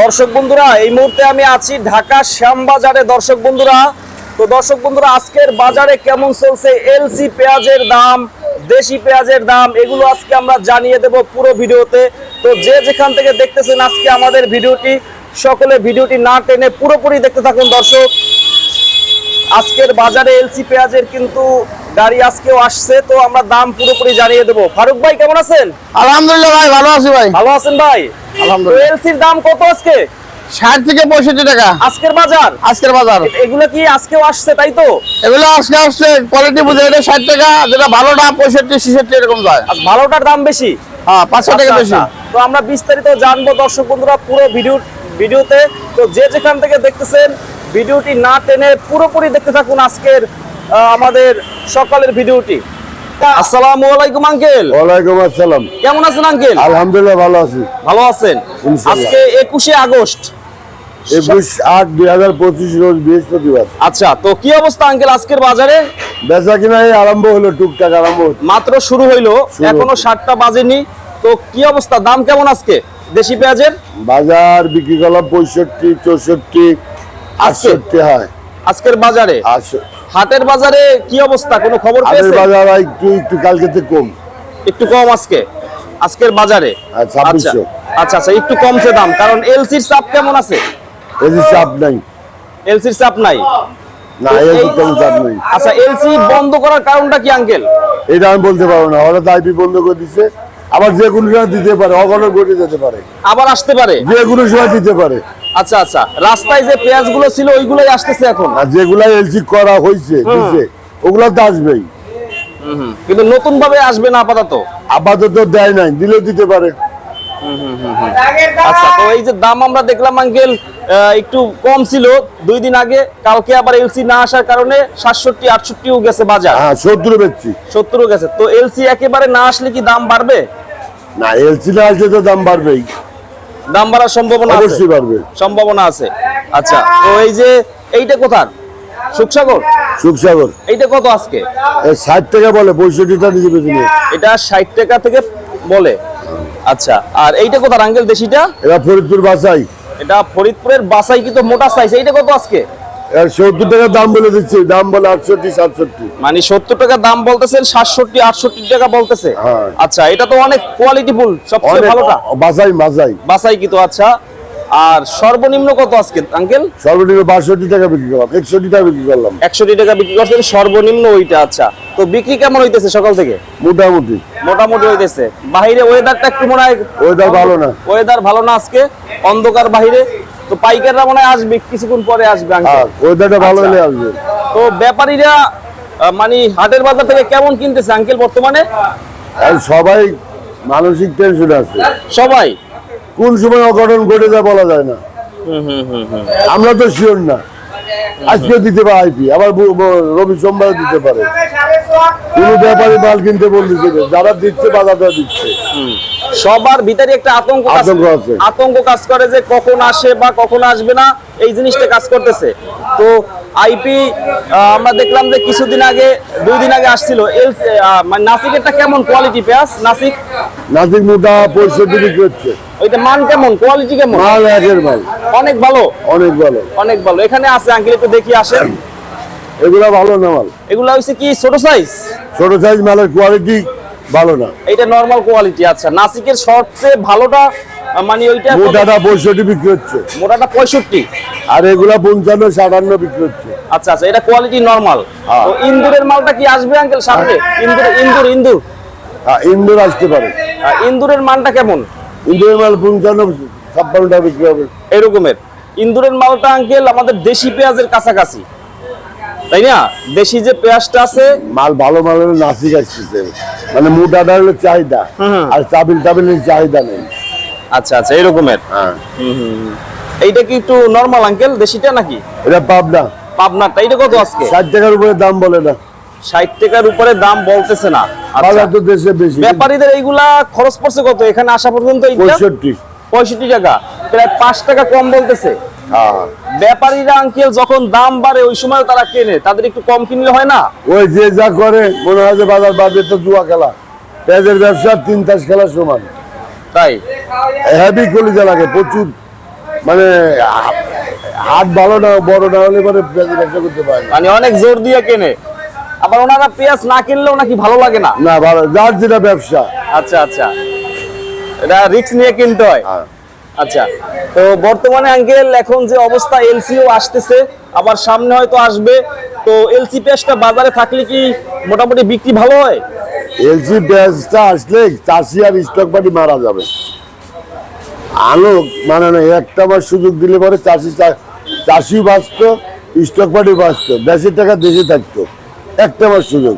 দর্শক বন্ধুরা, এই মুহূর্তে আমি আছি ঢাকা শ্যামবাজারে। দর্শক বন্ধুরা, তো দর্শক বন্ধুরা, আজকের বাজারে কেমন চলছে? এলসি পেঁয়াজের দাম, দেশি পেঁয়াজের দাম, এগুলো আজকে আমরা জানিয়ে দেব পুরো ভিডিওতে। তো যে যেখান থেকে দেখতেছেন আজকে আমাদের ভিডিওটি, সকলে ভিডিওটি না টেনে পুরোপুরি দেখতে থাকুন দর্শক। আজকের বাজারে এলসি পেঁয়াজের কিন্তু গাড়ি আজকেও আসছে তো আমরা দাম পুরোপুরি জানিয়ে দেবো। ফারুক ভাই কেমন আছেন? আলহামদুলিল্লাহ ভাই ভালো আছি ভাই। ভালো আছেন ভাই? আলহামদুলিল্লাহ। এলসির দাম কত আজকে? ষাট থেকে পঁয়ষট্টি টাকা। আজকের বাজার? আজকের বাজার। এগুলো কি আজকেও আসছে তাই তো? এগুলো আজকে আসছে কোয়ালিটি বুঝে এটা ষাট টাকা যেটা ভালোটা পঁয়ষট্টি ছেষট্টি এরকম যায়। ভালোটার দাম বেশি? হ্যাঁ পাঁচশো টাকা আচ্ছা, বেশি। আচ্ছা। তো আমরা বিস্তারিত জানব দর্শক বন্ধুরা পুরো ভিডিও ভিডিওতে। তো যে যেখান থেকে দেখতেছেন ভিডিওটি না টেনে পুরোপুরি দেখতে থাকুন আজকের আমাদের সকালের ভিডিওটি। আসসালামু আলাইকুম আঙ্কেল। ওয়ালাইকুম আসসালাম। কেমন আছেন আঙ্কেল? আলহামদুলিল্লাহ ভালো আছি। ভালো আছেন? আজকে একুশে আগস্ট। একুশ আট দুই হাজার পঁচিশ রোজ বৃহস্পতিবার। আচ্ছা তো কি অবস্থা আঙ্কেল আজকের বাজারে? বেচা কিনা আরম্ভ হলো টুকটাক আরম্ভ মাত্র শুরু হইল এখনও। সাতটা বাজেনি। তো কি অবস্থা দাম কেমন আজকে দেশি পেঁয়াজের? বাজার বিক্রি করলাম পঁয়ষট্টি চৌষট্টি? আটষট্টি হয়। আজকের বাজারে? আটশো হাটের বাজারে কি অবস্থা? কোনো খবর আগের পেয়েছে বাজার একটু একটু কালকে থেকে কম। একটু কম আজকে? আজকের বাজারে? আচ্ছা আচ্ছা আচ্ছা একটু কমছে দাম। কারণ এলসির চাপ কেমন আছে? এদের চাপ নাই। এলসির চাপ নাই? না এদের কোনো চাপ নেই। আচ্ছা এলসি বন্ধ করার কারণটা কি আঙ্কেল? এটা আমি বলতে পারব না। হঠাৎ আইপি বন্ধ করে দিচ্ছে আবার যে কোনো সময় দিতে পারে অঘটন ঘটে যেতে পারে। আবার আসতে পারে? যে কোনো সময় দিতে পারে। আচ্ছা আচ্ছা। রাস্তায় যে পেঁয়াজগুলো ছিল ওইগুলোই আসতেছে এখন? আর যেগুলা এলসি করা হয়েছে দিছে ওগুলা তো আসবেই। কিন্তু নতুন ভাবে আসবে না আপাতত? আপাতত দেয় নাই দিলেও দিতে পারে। আচ্ছা তো এই যে দাম আমরা দেখলাম আঙ্কেল একটু কম ছিল। দুই দিন আগে কালকে আবার এলসি না আসার কারণে সাতষট্টি আটষট্টিও গেছে বাজার। হ্যাঁ সত্তর বেচছি। সত্তরও গেছে। তো এলসি একেবারে না আসলে কি দাম বাড়বে? না এলসি না আসলে তো দাম বাড়বেই। দাম বাড়ার সম্ভাবনা আছে? অবশ্যই বাড়বে। সম্ভাবনা আছে। আচ্ছা তো এই যে এইটা কোথার? সুখসাগর? সুখসাগর। এইটা কত আজকে? ষাট টাকা বলে পঁয়ষট্টি টাকা দিয়ে নিয়ে। এটা ষাট টাকা থেকে বলে। আচ্ছা আর এইটা কোথার? আঙ্গেল দেশিটা? এটা ফরিদপুর বাসাই। এটা ফরিদপুরের বাসাই কিন্তু মোটা সাইজ এইটা কত আজকে? সত্তর টাকা দাম বলে দিচ্ছি দাম বলে আটষট্টি সাতষট্টি। মানে সত্তর টাকা দাম বলতেছেন সাতষট্টি আটষট্টি টাকা বলতেছে। হ্যাঁ। আচ্ছা এটা তো অনেক কোয়ালিটিফুল সবচেয়ে ভালোটা। বাসাই বাসাই বাসাই কিন্তু আচ্ছা। আর সর্বনিম্ন কত আজকে আঙ্কেল? সর্বনিম্ন বাষট্টি টাকা বিক্রি করলাম একষট্টি টাকা বিক্রি করলাম। একষট্টি টাকা বিক্রি করছেন সর্বনিম্ন ওইটা আচ্ছা। তো বিক্রি কেমন হইতেছে সকাল থেকে? মোটামুটি। মোটামুটি হইতেছে। বাইরে ওয়েদারটা একটু মনে হয় ওয়েদার ভালো না। ওয়েদার ভালো না আজকে? অন্ধকার বাইরে? তো পাইকাররা মনে হয় আসবে কিছুক্ষণ পরে আসবে হ্যাঁ ওয়েদারটা ভালো আচ্ছা। হলে আসবে। তো ব্যাপারীরা মানে হাটের বাজার থেকে কেমন কিনতেছে আঙ্কেল বর্তমানে? সবাই মানসিক টেনশন আছে। সবাই? কোন সময় অঘটন ঘটে যায় বলা যায় না। আমরা তো শিওর না। আজকে দিতে পারে আইপি আবার রবি সোমবার দিতে পারে। কোন ব্যাপারে মাল কিনতে বলতেছে না। যারা দিচ্ছে বাজারটা দিচ্ছে। সবার ভিতরে একটা আতঙ্ক কাজ- আতঙ্ক আছে। আতঙ্ক কাজ করে যে কখন আসে বা কখন আসবে না এই জিনিসটা কাজ করতেছে। তো আইপি আমরা দেখলাম যে কিছুদিন আগে দুই দিন আগে আসছিল। এল মানে নাসিকেরটা কেমন কোয়ালিটি পেঁয়াজ? নাসিক? নাসিক মোটা পঁয়ষট্টি বিক্রি হচ্ছে। ওইটা মান কেমন? কোয়ালিটি কেমন? মাল একের মাল অনেক ভালো? অনেক ভালো। অনেক ভালো। এখানে আছে আঙ্কেল একটু দেখি আসেন। এগুলা ভালো না মাল? এগুলো হচ্ছে কি ছোট সাইজ ছোট সাইজ মালের কোয়ালিটি ভালো না। এটা নরমাল কোয়ালিটি আচ্ছা। নাসিকের সবচেয়ে ভালোটা মানে ওইটা? মোটাটা পঁয়ষট্টি বিক্রি হচ্ছে। মোটাটা পঁয়ষট্টি। আর এগুলা পঞ্চান্ন সাতান্ন বিক্রি হচ্ছে। আচ্ছা আচ্ছা। এটা কোয়ালিটি নরমাল হ্যাঁ। তো ইন্দুরের মালটা কি আসবে আঙ্কেল সামনে? ইন্দুর ইন্দুর ইন্দুর। হ্যাঁ, ইন্দোর আসতে পারে। আহ, ইন্দুরের মানটা কেমন? ইন্দোরের মাল পঞ্চান্ন ছাপ্পান্নটা বিক্রি হবে। এরকমের। ইন্দুরের মালটা আঙ্কেল আমাদের দেশি পেঁয়াজের কাছাকাছি। তাই না? দেশি যে পেঁয়াজটা আছে মাল ভালো মাল হলে নাসিক আসতেছে। মানে মোটাটা হলো চাহিদা আর চাবিল টাবিলের চাহিদা নেই। আচ্ছা আচ্ছা এরকমের। হ্যাঁ। এইটা কি একটু নর্মাল আঙ্কেল দেশিটা নাকি? এটা পাবনা। পাবনারটা এটা কত আজকে? ষাট টাকার উপরে দাম বলে না। ষাট টাকার উপরে দাম বলতেছে না। আচ্ছা। দেশে বেশি। ব্যাপারীদের এইগুলা খরচ পড়ছে কত? এখানে আসা পর্যন্ত পঁয়ষট্টি। পঁয়ষট্টি টাকা। প্রায় পাঁচ টাকা কম বলতেছে। হ্যাঁ। ব্যাপারীরা আঙ্কেল যখন দাম বাড়ে ওই সময় তারা কেনে। তাদের একটু কম কিনলে হয় না? ওই যে যা করে মনে হয় যে বাজার বাড়বে তো জুয়া খেলা। পেঁয়াজের ব্যবসা তিন তাস খেলা সমান। তাই? হেভি কলিজা লাগে প্রচুর। মানে হা- হাট ভালো না বড় না হলে পরে পেঁয়াজের ব্যবসা করতে পারে মানে অনেক জোর দিয়ে কেনে। আবার ওনারা পেঁয়াজ না কিনলেও নাকি ভালো লাগে না? না ভালো যার যেটা ব্যবসা। আচ্ছা আচ্ছা। এটা রিস্ক নিয়ে কিনতে হয়? হ্যাঁ। আচ্ছা। তো বর্তমানে আঙ্কেল এখন যে অবস্থা এলসিও আসতেছে আবার সামনে হয়তো আসবে। তো এলসি পেঁয়াজটা বাজারে থাকলে কি মোটামুটি বিক্রি ভালো হয়? এলসি পেঁয়াজটা আসলে চাষি আর স্টক পার্টি মারা যাবে। আলো মানে না একটা বার সুযোগ দিলে পরে চাষি চাষি বাঁচত স্টক পার্টি বাঁচত দেশের টাকা দেশে থাকতো। একটা মাস সুযোগ।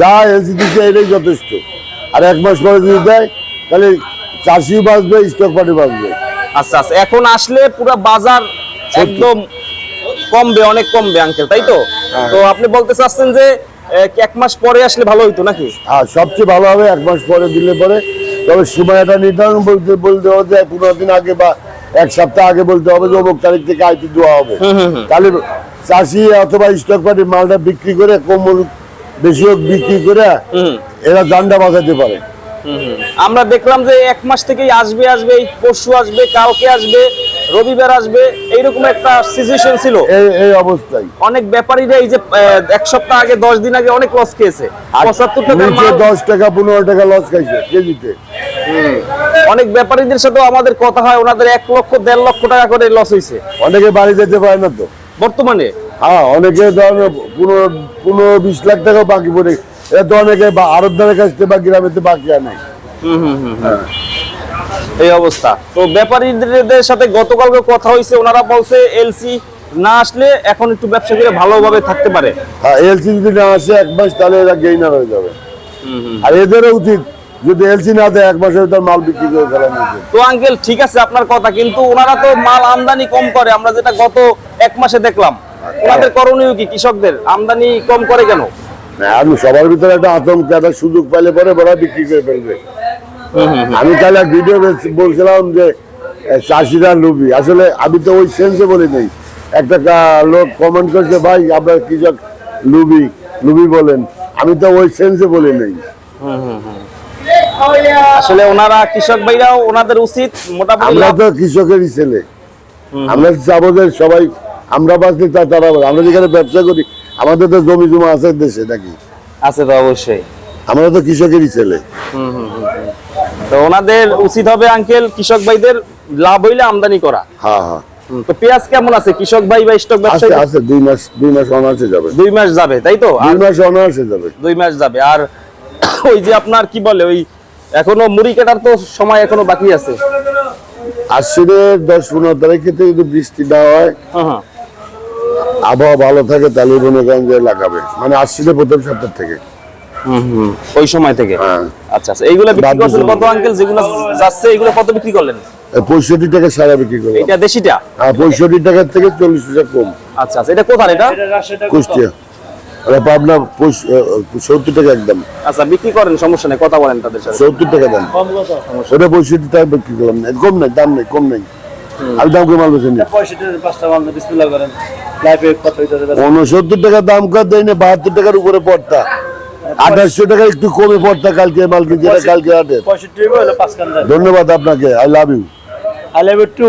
যা এলসি দিচ্ছে এটাই যথেষ্ট। আর এক মাস পরে যদি দেয় তাহলে চাষি বাঁচবে স্টক পার্টি বাঁচবে। আচ্ছা আচ্ছা। এখন আসলে পুরো বাজার একদম কমবে অনেক কমবে আঙ্কেল তাই তো? হ্যাঁ। তো আপনি বলতে চাচ্ছেন যে এক মাস পরে আসলে ভালো হইতো নাকি? আর সবচেয়ে ভালো হবে এক মাস পরে দিলে পরে। তবে সময়টা নির্ধারণ বলতে বলতে হবে যে পনেরো দিন আগে বা এক সপ্তাহ আগে বলতে হবে যে অমুক তারিখ থেকে আইটি দেওয়া হবে। তাহলে চাষি অথবা স্টক পার্টি মালটা বিক্রি করে কম হোক, বেশি হোক বিক্রি করে এরা জানটা বাঁচাতে পারে। আমরা দেখলাম যে এক মাস থেকেই আসবে আসবে এই পরশু আসবে কালকে আসবে রবিবার আসবে এইরকম একটা সিচুয়েশন ছিল। এই অবস্থায়। অনেক ব্যাপারীরা এই যে এক সপ্তাহ আগে দশ দিন আগে অনেক লস খেয়েছে। পঁচাত্তর মাল দশ টাকা পনেরো টাকা লস খাইছে কেজিতে। অনেক ব্যাপারীদের সাথেও আমাদের কথা হয় ওনাদের এক লক্ষ দেড় লক্ষ টাকা করে লস হয়েছে অনেকে বাড়ি যেতে পারে না তো। বর্তমানে? হ্যাঁ অনেকে ধরেন পনেরো পনেরো বিশ লাখ টাকা বাকি পড়ে। এরা তো অনেকে আরবদারের কাছ থেকে বা গ্রামেতে বাকি আনে। এই অবস্থা। তো ব্যাপারীদের সাথে গতকালকে কথা হয়েছে ওনারা বলছে এলসি না আসলে এখন একটু ব্যবসা করে ভালোভাবে থাকতে পারে। হ্যাঁ এলসি যদি না আসে এক মাস তাহলে এরা গেইনার হয়ে যাবে। আর এদেরও উচিত যদি এলসি না দেয় এক মাসের ভিতর মাল বিক্রি করে ফেলানো তো আঙ্কেল ঠিক আছে আপনার কথা কিন্তু ওনারা তো মাল আমদানি কম করে। আমরা যেটা গত এক মাসে দেখলাম। ওনাদের করণীয় কি কৃষকদের? আমদানি কম করে কেন? আমি সবার ভিতরে একটা আতঙ্ক একটা সুযোগ পাইলে পরে ওরা বিক্রি করে ফেলবে। আমি এক ভিডিও বলছিলাম যে চাষিরা লুবি আসলে আমি তো ওই সেন্সে বলি নেই। একটা লোক কমেন্ট করছে ভাই আপনার কৃষক লুবি লুবি বলেন। আমি তো ওই সেন্সে বলি নেই। আসলে ওনারা কৃষক ভাইরাও ওনাদের উচিত মোটামুটি আমরা তো কৃষকেরই ছেলে। আমরা চাবো সবাই আমরা বাঁচলে তা তারা আমরা যেখানে ব্যবসা করি আমাদের তো জমি জমা আছে দেশে নাকি? আছে তো অবশ্যই। আমরা তো কৃষকেরই ছেলে। তো ওনাদের উচিত হবে আঙ্কেল কৃষক ভাইদের লাভ হইলে আমদানি করা। হ্যাঁ হ্যাঁ। তো পেঁয়াজ কেমন আছে? কৃষক ভাই বা স্টক আছে ব্যবসায়ী আছে দুই মাস দুই মাস অনার্সে যাবে। দুই মাস যাবে তাই তো? দুই মাস অনার্সে যাবে। দুই মাস যাবে। আর ওই যে আপনার কি বলে ওই এখনও মুড়ি কাটার তো সময় এখনও বাকি আছে। আশ্বিনের দশ পনেরো তারিখে যদি বৃষ্টি না হয় হ্যাঁ, হ্যাঁ। আবহাওয়া ভালো থাকে তাহলে যে লাগাবে। মানে আশ্বিনের প্রথম সপ্তাহ থেকে। ওই সময় থেকে? হ্যাঁ। আচ্ছা আচ্ছা এইগুলো বিক্রি করছেন কত আঙ্কেল? যেগুলো যাচ্ছে এগুলো কত বিক্রি করলেন? পঁয়ষট্টি টাকা সারা বিক্রি করলাম। এটা দেশিটা? হ্যাঁ পঁয়ষট্টি টাকার থেকে চল্লিশ টাকা কম। আচ্ছা আচ্ছা এটা কোথায় এটা? কুষ্টিয়া। পাবনা সত্তর টাকা একদম। আচ্ছা বিক্রি করেন সমস্যা নেই কথা বলেন তাদের সাথে। সত্তর টাকা দাম। ওটা পঁয়ষট্টি টাকা বিক্রি করলাম। না কম নাই দাম নেই কম নেই। আর দাম করে মাল উনসত্তর টাকা দাম কর দেয় না বাহাত্তর টাকার উপরে পড়তা আঠাশশো টাকা একটু কমে পড়তা কালকে মাল কিনছে কালকে হাটে ধন্যবাদ আপনাকে I love you I love you too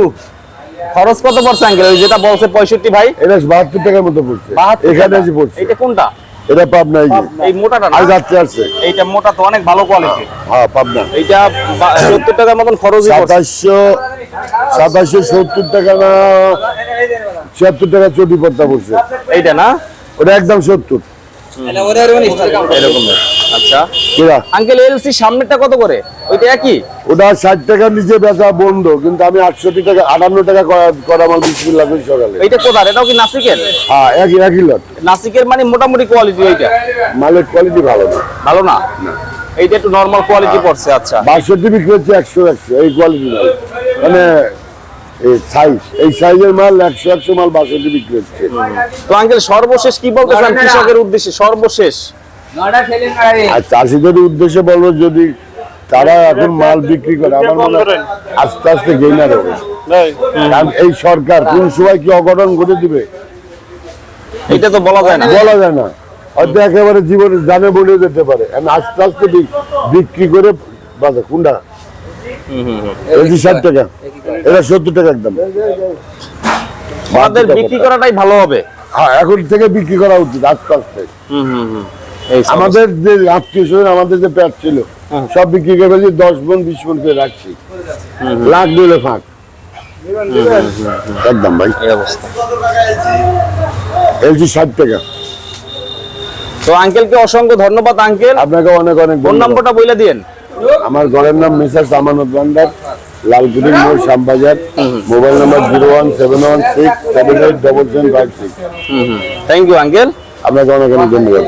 খরচ কত পড়ছে আঙ্কেল? ওই যেটা বলছে পঁয়ষট্টি ভাই। এটা বাহাত্তর টাকার মতো পড়ছে। এখানে এসে পড়ছে। এটা কোনটা? এটা পাবনা এই এই মোটাটা আর যাচ্ছে আসছে। এইটা মোটা তো অনেক ভালো কোয়ালিটি হ্যাঁ পাবনা। এইটা সত্তর টাকার মতন পড়ছে। সাতাশশো সাতাশশো সত্তর টাকা না ছিয়াত্তর টাকা চটি পড়তা পড়ছে। এইটা না? ওটা একদম সত্তর। আচ্ছা। আঙ্কেল এলসি সামনেরটা কত করে? ওইটা একই? ওটা ষাট টাকার নিচে বেচা বন্ধ কিন্তু আমি আটষট্টি টাকা আটান্ন টাকা করা- করা আমার বিসমিল্লাহ করি সকালে। এইটা কোথায় এটাও কি নাসিকের? হ্যাঁ একই একই লট নাসিকের মানে মোটামুটি কোয়ালিটি ওইটা। মালের কোয়ালিটি ভালো না। ভালো না? এইটা একটু নরমাল কোয়ালিটি পড়ছে আচ্ছা। বাষট্টি বিক্রি হচ্ছে একশো একশো এই কোয়ালিটি মানে এই সাইজ এই সাইজের মাল একশো একশো মাল বাষট্টি বিক্রি হচ্ছে। তো আঙ্কেল সর্বশেষ কি বলতে চান কৃষকের উদ্দেশ্যে? সর্বশেষ। আর চাষিদের উদ্দেশ্যে বলব যদি তারা এখন মাল বিক্রি করে আমার মনে হয় আস্তে আস্তে গেইনার হবে। এই সরকার কোন সময় কি অঘটন ঘটে দিবে? এটা তো বলা যায় না। বলা যায় না। হয়তো একেবারে জীবনে জানে বলে যেতে পারে। আস্তে আস্তে বিক্রি করে বাজার কোনটা? ষাট টাকা। এটা সত্তর টাকা একদম আমাদের বিক্রি করাটাই ভালো হবে। হ্যাঁ এখন থেকে বিক্রি করা উচিত আজকাল থেকে। হুম হুম হুম। এই সমস্যা। আমাদের যে আত্মীয় স্বজন আমাদের যে প্যাট ছিল সব বিক্রি করে ফেলছি দশ মন বিশ মন করে রাখছি। লাখ দিলে ফাঁক। একদম ভাই। এলজি ষাট টাকা। তো আঙ্কেলকে অসংখ্য ধন্যবাদ আঙ্কেল আপনাকে অনেক অনেক ফোন। নম্বরটা বলে দিন আমার ঘরের নাম মিসার আমানত ভান্ডার লালগুড়ি মোড় Shyambazar. Mobile number zero one seven one six seven eight double seven five six. Thank you uncle আপনাকে অনেক অনেক ধন্যবাদ।